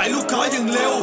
ายลูกค้าอย่างเร็ว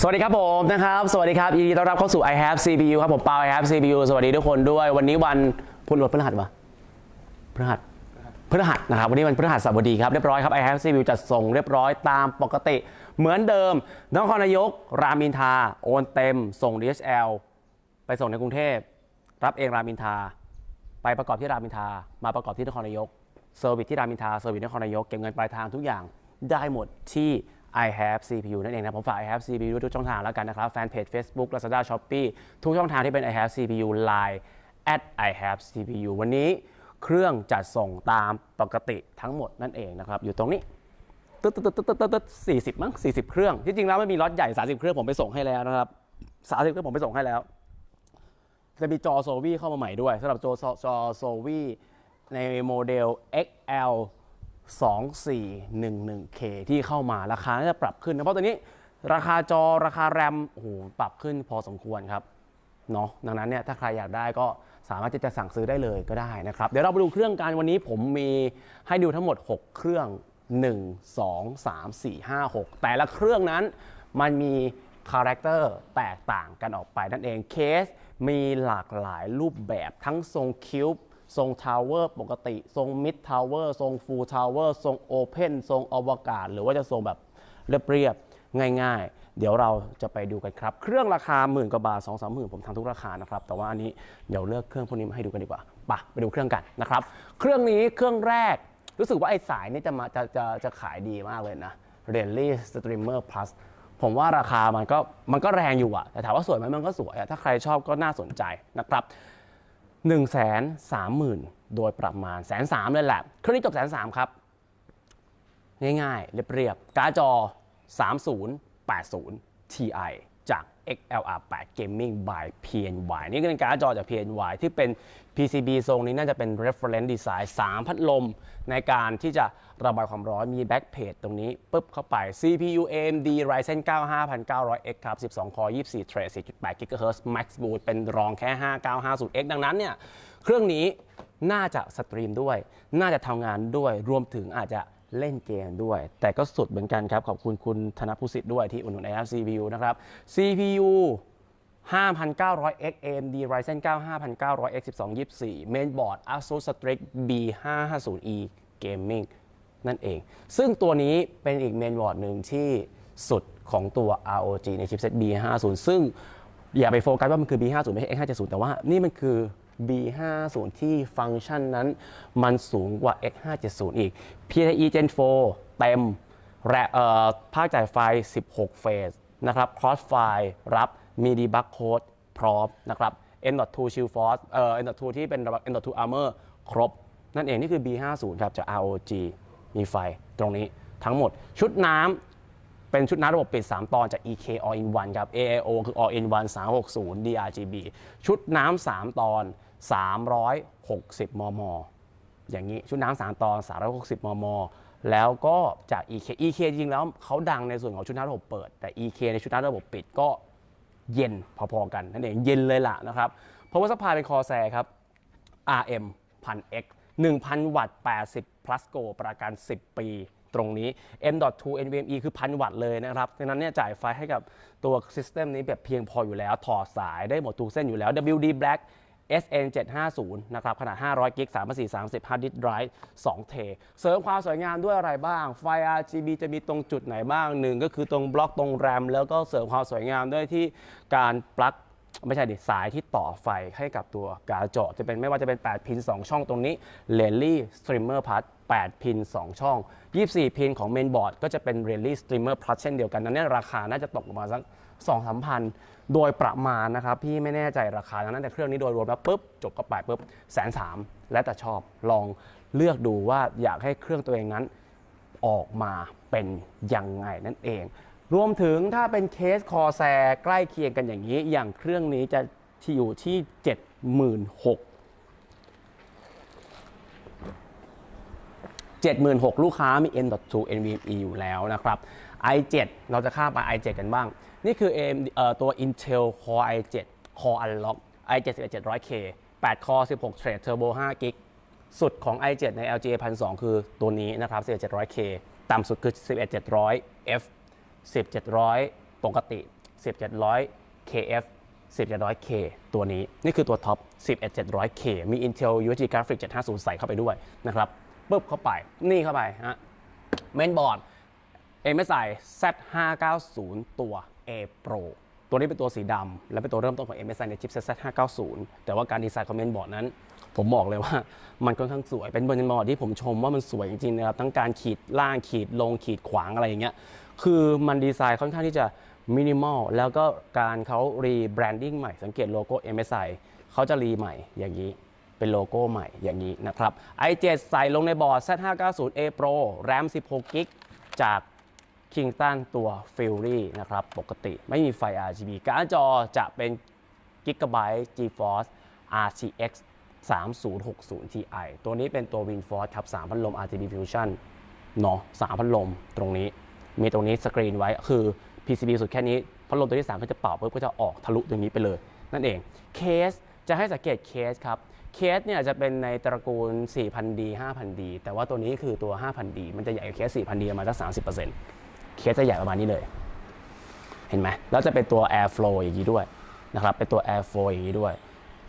สวัสดีครับผมนะครับ สวัสดีครับยินดีต้อนรับเข้าสู่ i have CPU ครับผมปาว i have CPU สวัสดีทุกคนด้วย วันนี้วันพุธหรือวันพฤหัสวะพฤหัสพฤหัสนะครับวันนี้วันพฤหัสบดีครับเรียบร้อยครับ i have CPU จัดส่งเรียบร้อยตามปกติ เหมือนเดิมนครนายก รามินทา โอนเต็ม ส่ง DHL ไปส่งในกรุงเทพ รับเองรามินทา ไปประกอบที่รามินทา มาประกอบที่นครนายกเซอร์วิสที่รามินทาเซอร์วิสนครนายกเก็บเงินปลายทางทุกอย่าง ได้หมดที่ I have CPU นั่นเองนะผมฝาก I have CPU ด้วยทุกช่องทางแล้วกันนะครับแฟนเพจ Facebook Lazada Shopee ทุกช่องทางที่เป็น I have CPU Line at I have CPU วันนี้เครื่องจัดส่งตามปกติทั้งหมดนั่นเองนะครับ อยู่ตรงนี้ตึ๊ดตึ๊ดตึ๊ดตึ๊ดตึ๊ดตึ๊ดสี่สิบมั้งสี่สิบเครื่อง ที่จริงแล้วไม่มีล็อตใหญ่30เครื่องผมไปส่งให้แล้วนะครับสามสิบเครื่องผมไปส่งให้แล้วจะมีจอโซวีเข้ามาใหม่ด้วยสำหรับจอจอโซวีในโมเดล XL 2411K ที่เข้ามาราคาจะปรับขึ้นนะเพราะตอนนี้ราคาจอราคาแรมโอ้โหปรับขึ้นพอสมควรครับเนาะดังนั้นเนี่ยถ้าใครอยากได้ก็สามารถจะสั่งซื้อได้เลยก็ได้นะครับ เดี๋ยวเราไปดูเครื่องกันวันนี้ผมมีให้ดูทั้งหมด 6 เครื่อง 1 2 3 4 5 6 แต่ละเครื่องนั้นมันมีคาแรคเตอร์แตกต่างกันออกไปนั่นเองเคสมีหลากหลายรูปแบบทั้งทรงคิวบ ทรงทาวเวอร์ปกติ ทรงมิดทาวเวอร์ทรงฟูลทาวเวอร์ทรงโอเพนทรงอวกาศ หรือว่าจะทรงแบบเรียบๆง่าย ๆ เดี๋ยวเราจะไปดูกันครับ เครื่องราคาหมื่นกว่าบาทสองสามหมื่นผมทำทุกราคานะครับ แต่ว่าอันนี้เดี๋ยวเลือกเครื่องพวกนี้มาให้ดูกันดีกว่าไปะไปดูเครื่องกันนะครับ เครื่องนี้เครื่องแรกรู้สึกว่าไอ้สายนี่จะมาจะจะจะขายดีมากเลยนะ r e a l l y Streamer Plus ผมว่าราคามันก็มันก็แรงอยู่อะแต่ถามว่าสวยไหมมันก็สวยอะถ้าใครชอบก็น่าสนใจนะครับ 1 3 0 0 0 0โดยประมาณแสนสามเลยแหละเครื่องนี้จบแสนสามครับ ง่ายๆ เรียบๆการ์ดจอ 3080 Ti จาก XLR8 Gaming by PNY นี่ก็เป็นการ์ดจอจาก PNY ที่เป็น PCB ทรงนี้น่าจะเป็น reference design 3 พัดลม ในการที่จะระบายความร้อนมี back plate ตรงนี้ปุ๊บเข้าไป CPU AMD Ryzen 9 5900X ครับ 12 core 24 thread 4.8 GHz Max Boost เป็นรองแค่ 5950X ดังนั้นเนี่ย เครื่องนี้น่าจะสตรีมด้วย น่าจะทำงานด้วย รวมถึงอาจจะ เล่นเกมด้วย แต่ก็สุดเหมือนกันครับ ขอบคุณคุณธนภูสิทธิ์ด้วยที่อุดหนุน AF CPU นะครับ CPU 5,900X AMD Ryzen 9 5,900X 1224 Mainboard Asus Strix B550E Gaming นั่นเอง ซึ่งตัวนี้เป็นอีกเมนบอร์ดหนึ่งที่สุดของตัว ROG ในชิปเซ็ต B50 ซึ่งอย่าไปโฟกัสว่ามันคือ B50 ไม่ใช่ X570 แต่ว่านี่มันคือ B50 ที่ฟังก์ชันนั้น มันสูงกว่า X570 อีก PCIe Gen 4 เต็มแรเอ่อภาคจ่ายไฟ 16 เฟสนะครับ cross file รับมี debug code พร้อมนะครับ N.2 Shield Force เอ่อ N.2 ที่เป็น N.2 Armor ครบ นั่นเองนี่คือ B50 ครับจาก ROG มีไฟตรงนี้ทั้งหมดชุดน้ำเป็นชุดน้ำระบบปิด 3 ตอนจาก EK All in One ครับ AAO คือ All in One 360 DRGB ชุดน้ำ3 ตอน 360 มม อย่างนี้ชุดน้ำ3ตอน360 มม แล้วก็จาก EK EK จริงแล้วเขาดังในส่วนของชุดน้ำระบบเปิด แต่ EK ในชุดน้ำระบบปิดก็เย็นพอๆกันนั่นเองเย็นเลยล่ะนะครับ เพราะว่าสปายเป็นคอแซครับ RM 1000X 1,000 วัตต์ 80 plus go ประกัน 10 ปีตรงนี้ M.2 NVMe คือ 1,000 วัตต์เลยนะครับดังนั้นเนี่ยจ่ายไฟให้กับตัว System นี้แบบเพียงพออยู่แล้ว ถอดสายได้หมดทุกเส้นอยู่แล้ว WD Black SN 750 นะครับขนาด 500 กิก 3 4 30 hard disk drive 2 เท เสริมความสวยงามด้วยอะไรบ้าง ไฟ RGB จะมีตรงจุดไหนบ้างหนึ่งก็คือตรงบล็อกตรงแรม แล้วก็เสริมความสวยงามด้วยที่การปลั๊กไม่ใช่ดิสายที่ต่อไฟให้กับตัวการ์ดจอจะเป็นไม่ว่าจะเป็น 8 พิน 2 ช่องตรงนี้ l e l l y Streamer Plus 8 พิน 2 ช่อง 24 พินของเมนบอร์ดก็จะเป็น r e l y Streamer Plus เช่นเดียวกันนั้นเนี่ยราคาน่าจะตกประมาณสัก 2 3พันโดยประมาณนะครับ พี่ไม่แน่ใจราคาดังนั้นแต่เครื่องนี้โดยรวมแล้วปุ๊บจบก็ไปปุ๊บแสนสามและแต่ชอบลองเลือกดูว่าอยากให้เครื่องตัวเองนั้นออกมาเป็นยังไงนั่นเอง รวมถึงถ้าเป็นเคสคอแซใกล้เคียงกันอย่างนี้ อย่างเครื่องนี้จะที่อยู่ที่ 76,000 76,000 ลูกค้ามี N.2 NVMe อยู่แล้วนะครับ i7 เราจะข้ามไป i7 กันบ้าง นี่คือ AM เอ่อตัว Intel Core i7 Core Unlock i7 11700K 8 Core 16 Thread Turbo 5 g b สุดของ i7 ใน LGA 1002 คือตัวนี้นะครับ 11700K ต่ำสุดคือ 11700F 11700 ปกติ 10700 KF 10700K ตัวนี้ นี่คือตัวท็อป 11700K มี Intel UHD Graphics 750 ใส่เข้าไปด้วยนะครับปุ๊บเข้าไป นี่เข้าไปฮะเมนบอร์ด MSI Z590 ตัว A Pro ตัวนี้เป็นตัวสีดำและเป็นตัวเริ่มต้นของ MSI ในชิป Z590 แต่ว่าการดีไซน์ของเมนต์บอร์ดนั้น ผมบอกเลยว่ามันค่อนข้างสวย เป็นเมนบอร์ดที่ผมชมว่ามันสวยจริงๆนะครับทั้งการขีดล่างขีดลงขีดขวางอะไรอย่างเงี้ยคือมันดีไซน์ค่อนข้างที่จะมินิมอลแล้วก็การเขารีแบรนดิ้งใหม่สังเกตโลโก้ MSI เขาจะรีใหม่อย่างนี้เป็นโลโก้ใหม่อย่างนี้นะครับ i7 ใส่ลงในบอร์ด Z590A Pro RAM 16 g b จาก Kingston ตัว Fury นะครับ ปกติไม่มีไฟ RGB การ์ดจอจะเป็น Gigabyte GeForce RTX 3060 Ti ตัวนี้เป็นตัว WinForce ครับ3พัดลม RGB Fusion เนาะ3พัดลมตรงนี้ มีตรงนี้สกรีนไว้คือ PCB สุดแค่นี้พัดลมตัวที่ 3 ก็จะเป่าปุ๊บก็จะออกทะลุตรงนี้ไปเลย นั่นเองเคสจะให้สังเกตเคสครับเคสเนี่ยจะเป็นในตระกูล 4,000D 5,000D แต่ว่าตัวนี้คือตัว 5,000D มันจะใหญ่กว่าเคส 4,000D ประมาณสัก30% เคสจะใหญ่ประมาณนี้เลย เห็นไหมแล้วจะเป็นตัว airflow อย่างนี้ด้วยนะครับ เป็นตัว airflow อย่างนี้ด้วย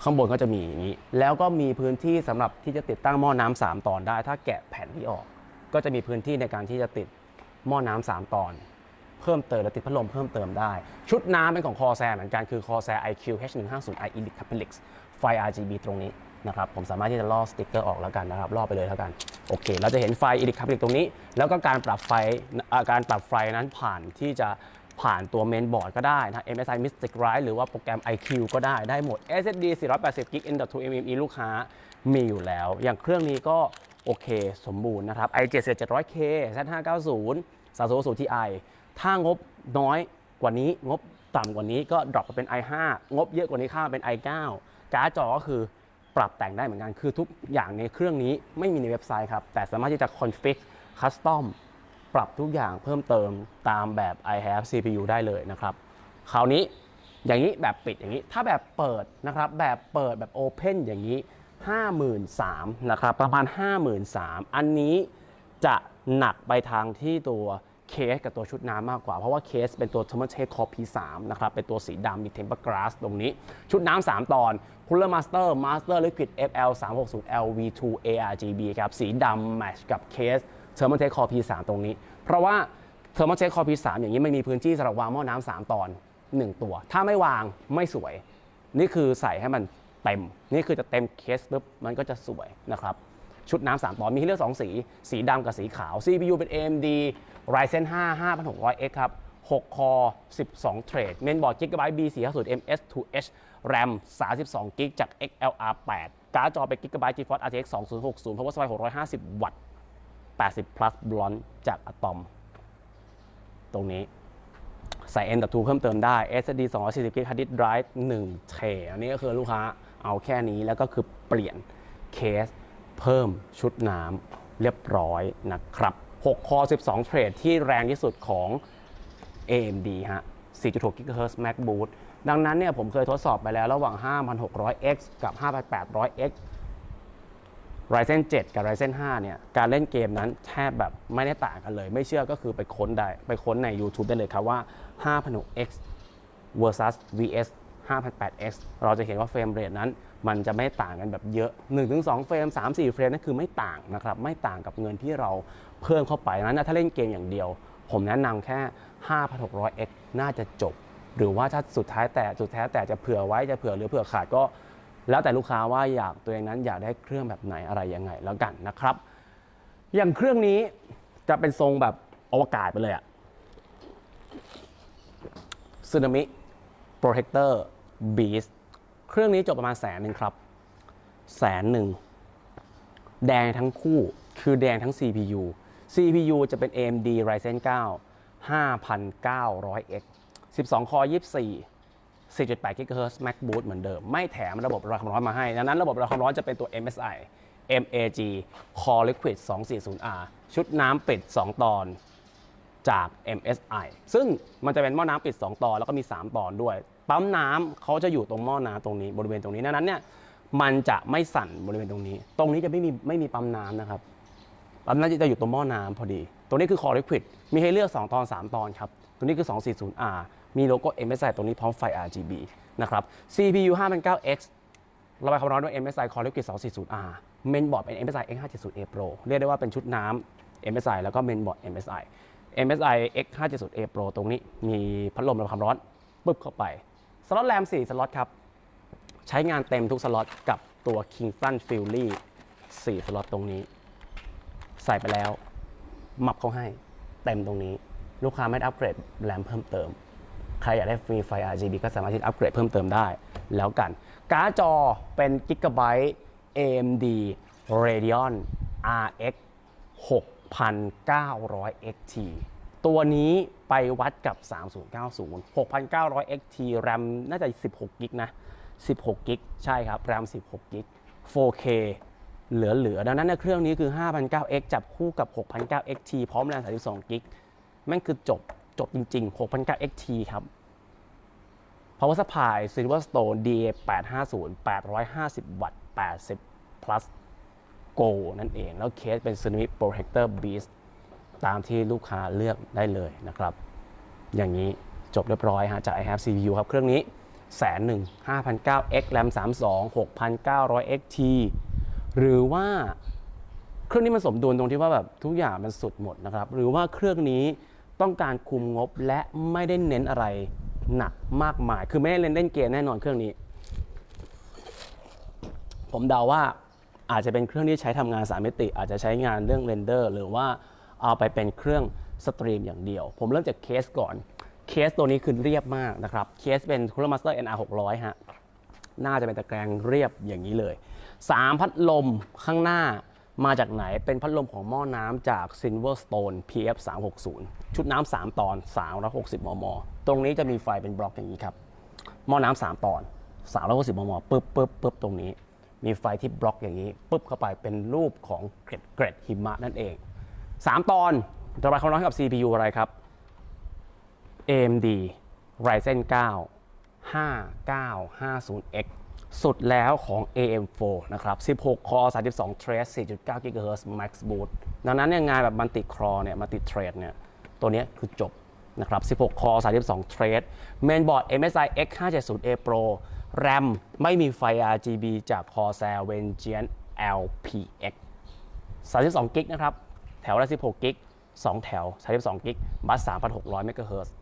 ข้างบนก็จะมีอย่างนี้ แล้วก็มีพื้นที่สำหรับที่จะติดตั้งหม้อน้ำสามตอนได้ ถ้าแกะแผ่นที่ออก ก็จะมีพื้นที่ในการที่จะติดหม้อน้ำสามตอน เพิ่มเติมและติดพัดลมเพิ่มเติมได้ ชุดน้ำเป็นของคอแซเหมือนกันคือคอแซ IQ H150i Elite Capex ไฟ RGB ตรงนี้ นะครับผมสามารถที่จะล่อสติกเกอร์ออกแล้วกันนะครับล่อไปเลยแล้วกันโอเค เราจะเห็นไฟ Elite Capex ตรงนี้ แล้วก็การปรับไฟการปรับไฟนั้นผ่านที่จะผ่านตัวเมนบอร์ดก็ได้นะ MSI Mystic Ride หรือว่าโปรแกรม IQ ก็ได้ได้หมด SSD 480 g b M.2 MME ลูกค้ามีอยู่แล้ว อย่างเครื่องนี้ก็โอเคสมบูรณ์นะครับ i7 700K Z590 300 Ti ถ้างบน้อยกว่านี้งบต่ำกว่านี้ก็ดรอปมาเป็น i5 งบเยอะกว่านี้ค่าเป็น i9 การ์ดจอก็คือ ปรับแต่งได้เหมือนกัน คือทุกอย่างในเครื่องนี้ไม่มีในเว็บไซต์ครับ แต่สามารถที่จะ config custom ปรับทุกอย่างเพิ่มเติมตามแบบ i have CPU ได้เลยนะครับ คราวนี้อย่างนี้แบบปิดอย่างนี้ ถ้าแบบเปิดนะครับ แบบเปิดแบบ Open อย่างนี้ 53,000นะครับ ประมาณ 53,000 อันนี้จะหนักไปทางที่ตัว เคสกับตัวชุดน้ำมากกว่า เพราะว่าเคสเป็นตัว Thermaltake Core P3 นะครับ เป็นตัวสีดำมี Temper Glass ตรงนี้ ชุดน้ำ3ตอน Cooler Master Master Liquid FL 360 LV2 ARGB ครับ สีดำแมทชกับเคส Thermaltake Core P3 ตรงนี้ เพราะว่า Thermaltake Core P3 อย่างนี้ไม่มีพื้นที่สำหรับวางหม้อน้ำ3ตอน 1 ตัว ถ้าไม่วางไม่สวย นี่คือใส่ให้มันเต็ม นี่คือจะเต็มเคสปุ๊บมันก็จะสวยนะครับ ชุดน้ำสามตอนมีให้เลือก 2 สี สีดำกับสีขาว CPU เป็น AMD Ryzen 5 5600X ครับ 6 คอ 12 เทรด เมนบอร์ด Gigabyte B450 MS2H RAM 32 g b จาก XLR8 การ์ดจอเป็น Gigabyte GeForce RTX 2060 Power Supply 650 วัตต์ 80 plus blunt จาก Atom ตรงนี้ใส่ M.2 เพิ่มเติมได้ SSD 240 g b hard disk drive 1เทอันนี้ก็คือลูกค้าเอาแค่นี้แล้วก็คือเปลี่ยนเคส เพิ่มชุดน้ำเรียบร้อยนะครับ 6 คอ 12 เทรดที่แรงที่สุดของ AMD ฮะ 4.6 GHz Max Boost ดังนั้นเนี่ยผมเคยทดสอบไปแล้วระหว่าง 5600X กับ 5800X Ryzen 7 กับ Ryzen 5 เนี่ย การเล่นเกมนั้นแทบแบบไม่ได้ต่างกันเลย ไม่เชื่อก็คือไปค้นได้ ไปค้นใน YouTube ได้เลยครับว่า 5,006X versus VS 5,008X เราจะเห็นว่าเฟรมเรทนั้น มันจะไม่ต่างกันแบบเยอะ 1-2 เฟรม 3-4 เฟรมนั่นคือไม่ต่างนะครับ ไม่ต่างกับเงินที่เราเพิ่มเข้าไปนั้นถ้าเล่นเกมอย่างเดียว ผมแนะนำแค่ 5,600X น่าจะจบ หรือว่าถ้าสุดท้ายแต่สุดท้ายแต่จะเผื่อไว้จะเผื่อหรือเผื่อขาดก็ แล้วแต่ลูกค้าว่าอยากตัวเองนั้นอยากได้เครื่องแบบไหนอะไรยังไงแล้วกันนะครับ อย่างเครื่องนี้จะเป็นทรงแบบอวกาศไปเลยอะซึนามิโปรเทคเตอร์ บีสเครื่องนี้จบประมาณแสนหนึ่งครับ แสนหนึ่ง แดงทั้งคู่คือแดงทั้ง CPU CPU จะเป็น AMD Ryzen 9 5900X 12 คอ 24 4.8 GHz Max Boost เหมือนเดิม ไม่แถมระบบระบายความร้อนมาให้ ดังนั้นระบบระบายความร้อนจะเป็นตัว MSI MAG Core Liquid 240R ชุดน้ำปิด 2 ตอนจาก MSI ซึ่งมันจะเป็นหม้อน้ำปิด 2 ตอน แล้วก็มี 3 ตอนด้วย ปั๊มน้ำเขาจะอยู่ตรงหม้อน้ำตรงนี้บริเวณตรงนี้ดังนั้นเนี่ยมันจะไม่สั่นบริเวณตรงนี้ ตรงนี้จะไม่มีไม่มีปั๊มน้ำนะครับปั๊มน้ำจะอยู่ตรงหม้อน้ำพอดีตัวนี้คือ Core Liquid มีให้เลือก 2 ตอน 3 ตอนครับตัวนี้คือ 240R มีโลโก้ MSI ตรงนี้พร้อมไฟ RGB นะครับ CPU 5009X ระบายความร้อนด้วย MSI Core Liquid 240R เมนบอร์ดเป็น MSI X570A Pro เรียกได้ว่าเป็นชุดน้ำ MSI แล้วก็เมนบอร์ด MSI MSI X570A Pro ตรงนี้มีพัดลมระบายความร้อนปึ๊บเข้าไป สล็อตแรม 4 สล็อตครับ ใช้งานเต็มทุกสล็อตกับตัว Kingston Fury 4 สล็อตตรงนี้ ใส่ไปแล้ว มับเขาให้เต็มตรงนี้ ลูกค้าไม่ได้อัปเกรดแรมเพิ่มเติม ใครอยากได้ฟรีไฟ RGB ก็สามารถที่จะอัปเกรดเพิ่มเติมได้ แล้วกัน การ์ดจอเป็น Gigabyte AMD Radeon RX 6,900 XT ตัวนี้ไปวัดกับ 3090 6,900 XT RAM น่าจะ 16กิกนะ 16กิกใช่ครับ RAM 16กิก 4K เหลือๆ ดังนั้นเนเครื่องนี้คือ 5,900X จับคู่กับ 6,900 XT พร้อมแรม32กิกแม่งคือจบจบจริง ๆ 6,900 XT ครับ Power Supply Silverstone DA850 850 วัตต์ 80 plus Go นั่นเอง แล้วเคสเป็น Ceramic Protector Beast ตามที่ลูกค้าเลือกได้เลยนะครับ อย่างนี้จบเรียบร้อยฮะจาก i have CPU ครับ เครื่องนี้แสนหนึ่ง5,900 X RAM 32 6,900 XT หรือว่าเครื่องนี้มันสมดุลตรงที่ว่าแบบทุกอย่างมันสุดหมดนะครับ หรือว่าเครื่องนี้ต้องการคุมงบและไม่ได้เน้นอะไรหนักมากมาย คือไม่ได้เล่นเล่นเกมแน่นอนเครื่องนี้ ผมเดาว่าอาจจะเป็นเครื่องที่ใช้ทำงานสามมิติ อาจจะใช้งานเรื่องเรนเดอร์ หรือว่า เอาไปเป็นเครื่องสตรีมอย่างเดียว ผมเริ่มจากเคสก่อน เคสตัวนี้คือเรียบมากนะครับ เคสเป็น Cooler Master NR 600ฮะ น่าจะเป็นตะแกรงเรียบอย่างนี้เลย 3 พัดลมข้างหน้ามาจากไหน เป็นพัดลมของหม้อน้ำจาก Silverstone PF 360ชุดน้ำ3ตอน 360 มม ตรงนี้จะมีไฟเป็นบล็อกอย่างนี้ครับ หม้อน้ำ3ตอน 360 มม ปึ๊บปึ๊บปึ๊บตรงนี้ มีไฟที่บล็อกอย่างนี้ ปึ๊บเข้าไปเป็นรูปของเกร็ดเกร็ดหิมะนั่นเอง 3 ตอนระบายความร้อนให้กับ CPU อะไรครับ AMD Ryzen 9 5950X สุดแล้วของ AM4 นะครับ 16 Core 32 Thread 4.9 GHz Max Boost ดังนั้นเนี่ยงานแบบมันติดครอเนี่ยมาติดเทรดเนี่ย ตัวนี้คือจบนะครับ 16 Core 32 Thread Mainboard MSI X570A Pro RAM ไม่มีไฟ RGB จาก Corsair Vengeance LPX 32กิกนะครับ ถวละ 16 กิก 2 แถว 32 กิก บัส 3,600 เมกะเฮิรตซ์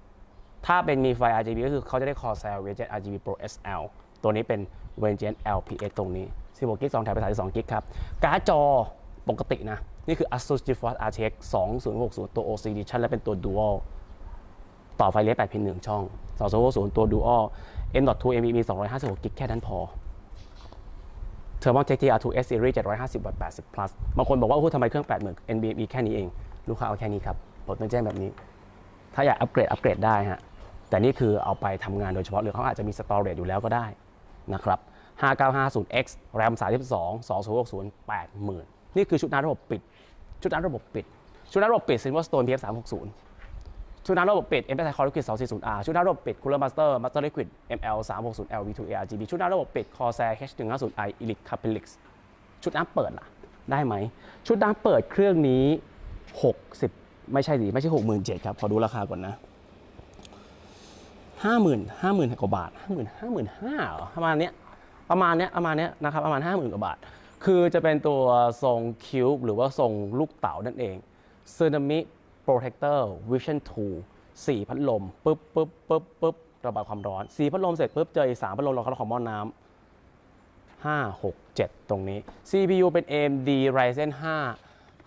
ถ้าเป็นมีไฟ RGB ก็คือเขาจะได้ Corsair Vengeance RGB Pro SL ตัวนี้เป็น Vengeance LPX ตรงนี้ 16 กิก 2 แถวไป32 กิกครับ การ์ดจอปกตินะ นี่คือ ASUS GeForce RTX 2060 ตัว OC Edition และเป็นตัว Dual ต่อไฟเลี้ย8พิน1ช่อง 2060 ตัว Dual M.2 NVMe 256 กิก แค่นั้นพอ Thermaltake TR2 S Series 750วัตต์80 plus บางคนบอกว่าโอ้โหทำไมเครื่อง 80,000 NVMe แค่นี้เอง ลูกค้าเอาแค่นี้ครับผมต้องแจ้งแบบนี้ ถ้าอยากอัปเกรดอัปเกรดได้ฮะแต่นี่คือเอาไปทำงานโดยเฉพาะหรือเขาอาจจะมีสตอเรจอยู่แล้วก็ได้นะครับ 5950X RAM 32 2060 80,000 นี่คือชุดน้ำระบบปิด ชุดน้ำระบบปิด ชุดน้ำระบบปิด Silverstone PF 360 ชุดน้ำระบบปิด MSI Core Liquid 240R ชุดน้ำระบบปิด Cooler Master Master Liquid ML 360 LV2 ARGB ชุดน้ำระบบปิด Corsair H150i Elite Capelix ชุดน้ำเปิดล่ะ ได้ไหม ชุดน้ำเปิดเครื่องนี้ 60 ไม่ใช่ดิไม่ใช่ 67,000ครับ ขอดูราคาก่อนนะ 50,000 50,000กว่าบาท 50,000 55,000หรอประมาณเนี้ยประมาณเนี้ยประมาณเนี้ยนะครับประมาณ 50,000กว่าบาท คือจะเป็นตัวทรงคิวบหรือว่าทรงลูกเต๋านั่นเอง Tsunami Protector Vision 2 4 พัดลมปึ๊บปึ๊บปึ๊บปึ๊บระบายความร้อน 4 พัดลมเสร็จปุ๊บเจออีก3พัดลมเราเขาของหม้อน้ำ5 6 7 ตรงนี้ CPU เป็น AMD Ryzen 5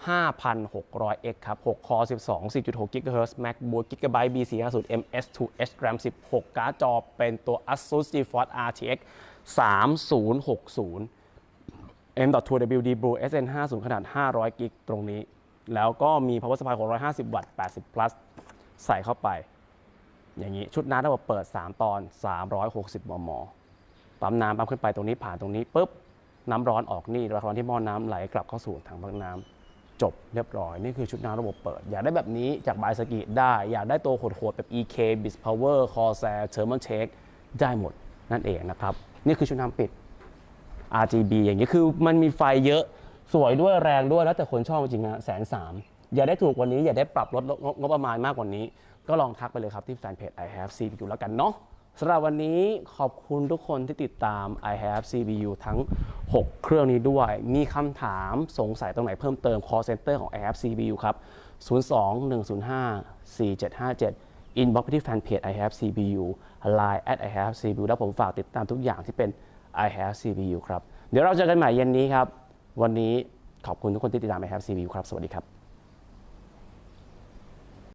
5,600X ครับ6 Core 12 4.6 GHz MacBook Gigabyte B450 MS2H RAM 16 การ์ดจอเป็นตัว ASUS GeForce RTX 3060 M.2 WD Blue SN50 ขนาด 500 กิกตรงนี้ แล้วก็มี power supply ของ150 วัตต์ 80 plus ใส่เข้าไป อย่างนี้ชุดน้ำระบบเปิด 3 ตอน 360 มม ปั๊มน้ำปั๊มขึ้นไปตรงนี้ผ่านตรงนี้ปุ๊บน้ำร้อนออกนี่ระร้อนที่หม้อน้ำไหลกลับเข้าสู่ถังพักน้ำจบเรียบร้อย นี่คือชุดน้ำระบบเปิด อยากได้แบบนี้จากบายสกิได้ อยากได้ตัวโหดๆแบบ EK b i s Power Corsair Thermal Check ได้หมดนั่นเองนะครับ นี่คือชุดน้ำปิด RGB อย่างนี้คือมันมีไฟเยอะ สวยด้วยแรงด้วยแล้วแต่คนชอบจริงๆนะแสนสามอย่าได้ถูกกว่านี้ อย่าได้ปรับลดงบประมาณมากกว่านี้ ก็ลองทักไปเลยครับที่แฟนเพจ I have CPU แล้วกันเนาะสำหรับวันนี้ขอบคุณทุกคนที่ติดตาม I have CPU ทั้ง 6 เครื่องนี้ด้วย มีคำถามสงสัยตรงไหนเพิ่มเติม call center ของ I have CPU ครับ 02-105-4757 inbox ไปที่แฟนเพจ I have CPU line at I have CPU แล้วผมฝากติดตามทุกอย่างที่เป็น I have CPU ครับ เดี๋ยวเราเจอกันใหม่เย็นนี้ครับ วันนี้ขอบคุณทุกคนที่ติดตามไอแฮปซีวีครับ สวัสดีครับ